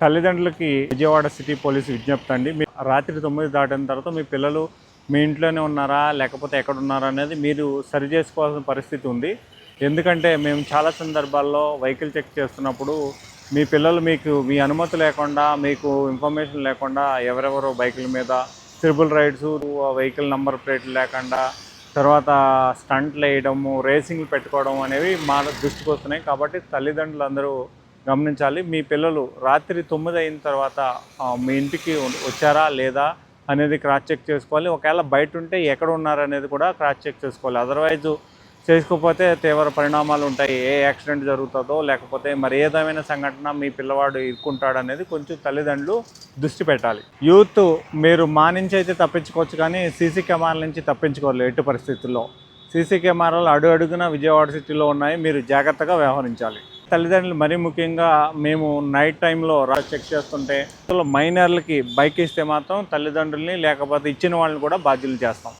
తల్లిదండ్రులకి Vijayawada city police విజ్ఞప్తి అండి. మీ రాత్రి తొమ్మిది దాటిన తర్వాత మీ పిల్లలు మీ ఇంట్లోనే ఉన్నారా లేకపోతే ఎక్కడ ఉన్నారా అనేది మీరు సరి చేసుకోవాల్సిన పరిస్థితి ఉంది. ఎందుకంటే మేము చాలా సందర్భాల్లో వెహికల్ చెక్ చేస్తున్నప్పుడు మీ పిల్లలు మీకు మీ అనుమతి లేకుండా మీకు ఇన్ఫర్మేషన్ లేకుండా ఎవరెవరో బైకుల మీద ట్రిపుల్ రైడ్స్ వెహికల్ నంబర్ ప్లేట్లు లేకుండా తర్వాత స్టంట్లు వేయడము రేసింగ్లు పెట్టుకోవడం అనేవి మా దృష్టికి వస్తున్నాయి. కాబట్టి తల్లిదండ్రులు అందరూ గమనించాలి. మీ పిల్లలు రాత్రి తొమ్మిది అయిన తర్వాత మీ ఇంటికి వచ్చారా లేదా అనేది క్రాస్ చెక్ చేసుకోవాలి. ఒకవేళ బయట ఉంటే ఎక్కడ ఉన్నారు అనేది కూడా క్రాస్ చెక్ చేసుకోవాలి. అదర్వైజ్ చేసుకోకపోతే తీవ్ర పరిణామాలు ఉంటాయి. ఏ యాక్సిడెంట్ జరుగుతుందో లేకపోతే మరి ఏదైనా సంఘటన మీ పిల్లవాడు ఇరుక్కుంటాడు అనేది కొంచెం తల్లిదండ్రులు దృష్టి పెట్టాలి. యూత్ మీరు మా నుంచి అయితే తప్పించుకోవచ్చు కానీ సీసీ కెమెరాల నుంచి తప్పించుకోవాలి ఎట్టి పరిస్థితుల్లో. సీసీ కెమెరాలు అడుగు అడుగున విజయవాడ సిటీలో ఉన్నాయి. మీరు జాగ్రత్తగా వ్యవహరించాలి. తల్లిదండ్రులు మరీ ముఖ్యంగా మేము నైట్ టైంలో రా చెక్ చేస్తుంటే మైనర్లకి బైక్ ఇస్తే మాత్రం తల్లిదండ్రుల్ని లేకపోతే ఇచ్చిన వాళ్ళని కూడా బాధ్యులు చేస్తాం.